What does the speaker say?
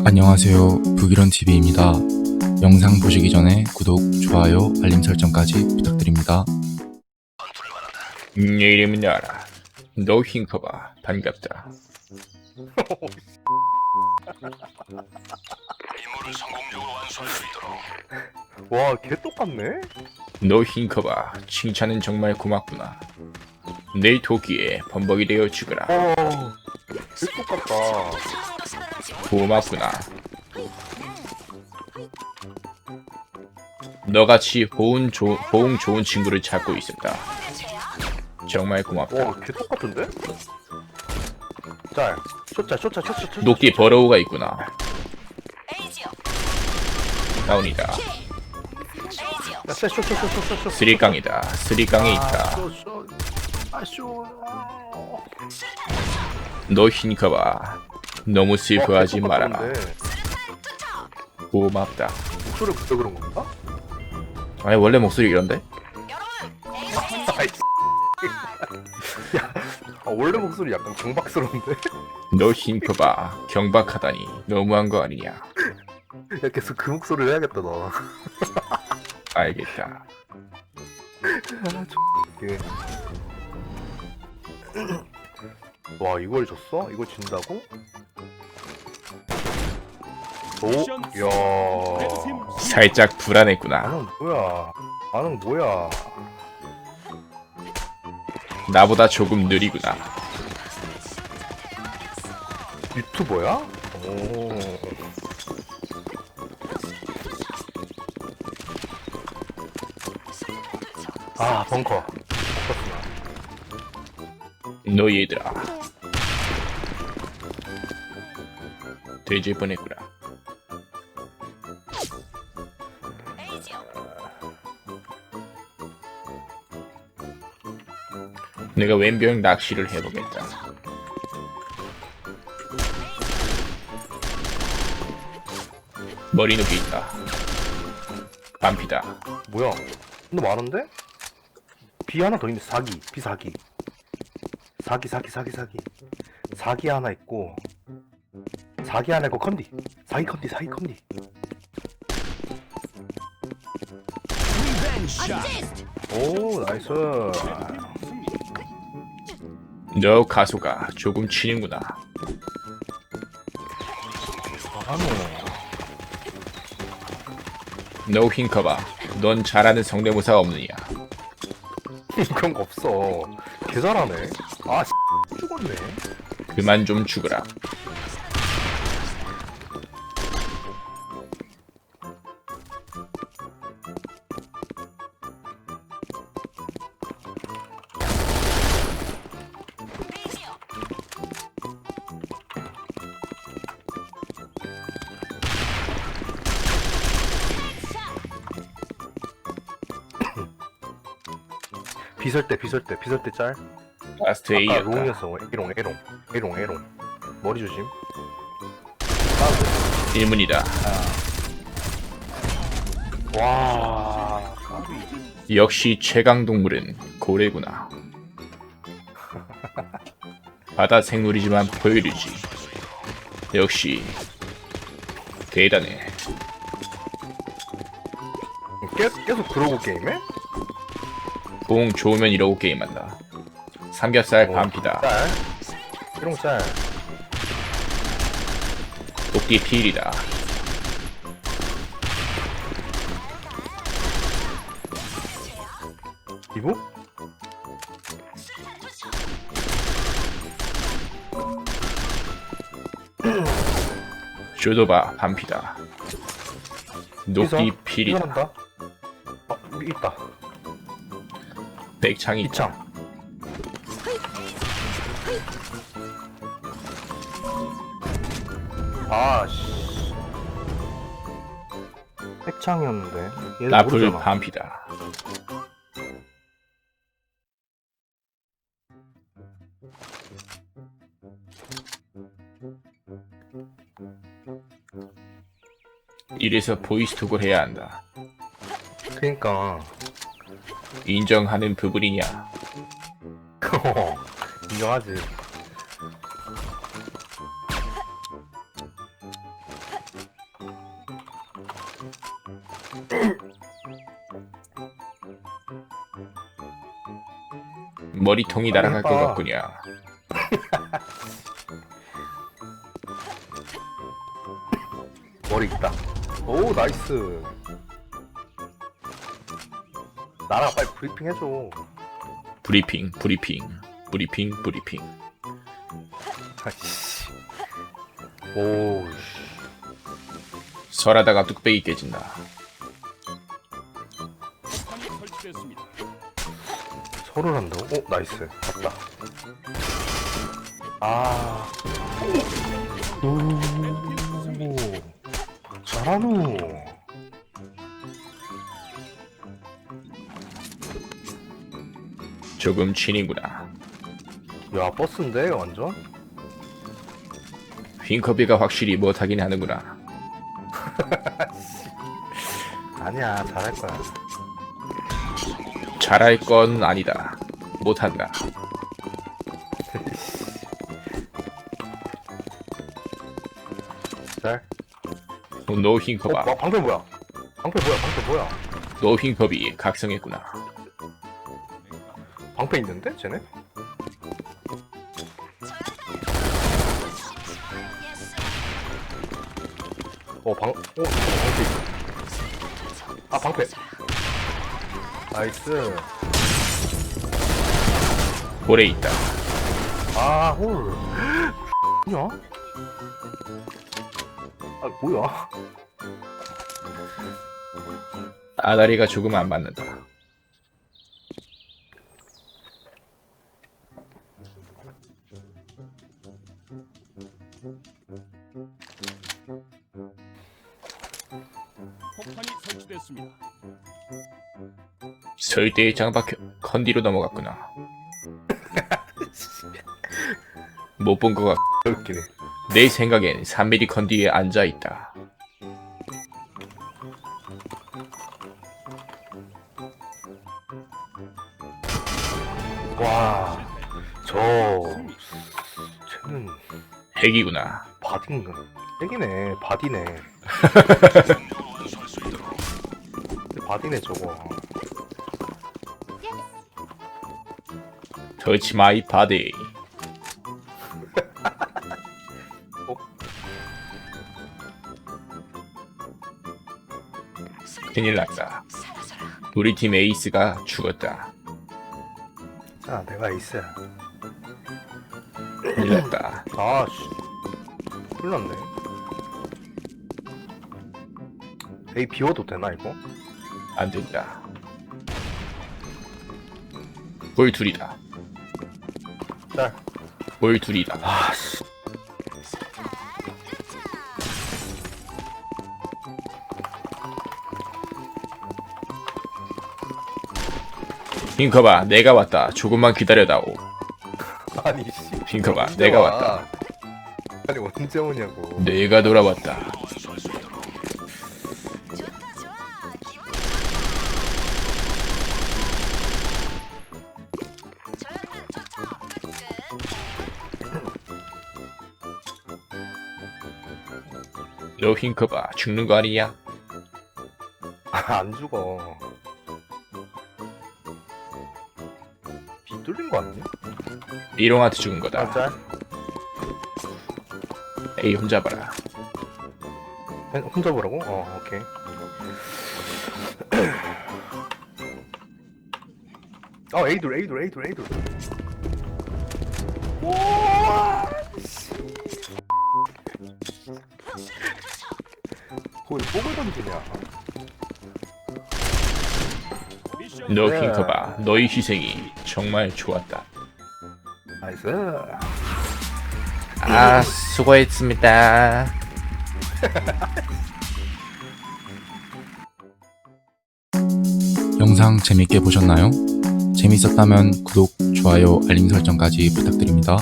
안녕하세요. 북이런 TV입니다. 영상 보시기 전에 구독, 좋아요, 알림 설정까지 부탁드립니다. 내 이름은 나라. 너 흰커봐. 반갑다. 와, 개 똑같네? 너 흰커봐. 칭찬은 정말 고맙구나. 내 도끼에 범벅이 되어 죽어라. 어, 개 똑같다. 고맙구나. 너같이 호응, 조, 호응 좋은 친구를 찾고 있었다. 정말 고맙다. 와, 개 똑같은데? 짤, 쇼짤, 쇼짤, 쇼짤, 쇼짤. 녹디 버러우가 있구나. 다운이다. 야, 쎄, 쇼, 쇼, 쇼, 쇼, 쇼, 쇼. 스리깡이다. 스리깡에 아, 있다. 쇼, 쇼. 아, 쇼. 너 흰커봐. 너무 슬퍼하지 와, 개 말아라. 똑같은데. 고맙다. 목소리 그때 그런 건가? 아니 원래 목소리 이런데? 야, 아, 원래 목소리 약간 경박스러운데? 너 흰커봐. 경박하다니 너무한 거 아니냐? 야, 계속 그 목소리를 해야겠다, 너. 알겠다. 이게. 와, 이걸 줬어? 이걸 진다고? 오, 야. 살짝 불안했구나. 나는 뭐야? 나는 뭐야? 나보다 조금 느리구나. 유튜버야? 오. 아, 벙커. 너 얘들아. 돼지 뻔했구나. 내가 왼병 낚시를 해보겠다. 머리 높이 있다. 반피다. 뭐야? 근데 많은데? 비 하나 더 있네. 사기. 비 사기. 사기, 사기, 사기, 사기. 사기 하나 있고. 사기 하나 있고 컨디. 사기 컨디, 사기 컨디. 오, 나이스. 너 가소가 조금 치는구나. 너 흰커봐. 넌 잘하는 성대모사 없느냐? 그런 거 없어. 개 잘하네. 아, 죽었네. 그만 좀 죽어라. 비설 때, 비설 때, 비설 때 짤. 라스트 아까 A였다. 롱이었어. 에롱, 에롱, 에롱, 에롱. 머리 조심. 1문이다. 와, 까비. 역시 최강 동물은 고래구나. 바다 생물이지만 포유류지. 역시 대단해. 계, 계속 그러고 게임해? 공 좋으면 이러고 게임한다. 삼겹살 어. 반피다. 짤. 에롱 짤. 도끼 필이다. 이거? 쇼도바 반피다. 이선? 필이다. 이선한다. 어, 여기 있다. 백창이 있다. 이창. 아, 씨. 핵창이었는데. 모르잖아. 반피다. 이래서 보이스톡을 해야 한다. 그니까. 인정하는 부분이냐? 인정하지. 머리통이 날아갈 것. 같구냐. 머리 있다. 오 나이스. 나랑 빨리 브리핑 해줘. 브리핑, 브리핑, 브리핑, 브리핑. 아이씨. 오. 씨. 설하다가 뚝배기 깨진다. 서를 한다고? 오 나이스. 갔다. 아. 오. 오. 잘하노. 조금 친이구나. 야 버스인데 완전? 윙커비가 확실히 못하긴 하는구나. 아니야 잘할 거야. 잘할 건 아니다. 못한다. 잘. 노 어, 윙커바, 와, 방패 뭐야? 방패 뭐야? 방패 뭐야? 노 윙커비 각성했구나. 방패 있는데 쟤네? 어 방, 어 방패 있어. 아 방패. 나이스. 볼에 있다. 아 홀. 뭐야? 아 뭐야? 아다리가 조금 안 맞는다. 폭탄이 설치됐습니다. 설대에 장박혀 컨디로 넘어갔구나. 못 본 것 같. 웃기네. 내 생각엔 3mm 컨디에 앉아 있다. 와, 저 쟤는 핵이구나. 바디인가? 핵이네, 바디네. 바디네 저거. 터치 마이 바디. 어? 큰일 났다. 우리 팀 에이스가 죽었다. 자, 내가 에이스야. 큰일 났다. 아, 씨. 큰일 났네. 에이, 비워도 되나, 이거? 안 된다. 볼 둘이다. 짤. 볼 둘이다. 아, 씨. 핑커바, 내가 왔다. 조금만 기다려다오. 아니, 씨. 언제 내가 와? 왔다. 아니, 언제 오냐고. 내가 돌아왔다. 너 핑커바, 죽는 거 아니냐? 아, 안 죽어. 비 뚫린 거 아니야? 미롱한테 죽은 아, 거다. 짤. 에이, 혼자 봐라. 혼- 혼자 보라고? 어, 오케이. 어, 에이돌, 에이돌, 에이돌, 에이돌. 거기 뽕을 던지냐? 너 네. 핑커바, 너의 희생이 정말 좋았다. 나이스. 아, 수고했습니다. 영상 재밌게 보셨나요? 재밌었다면 구독, 좋아요, 알림 설정까지 부탁드립니다.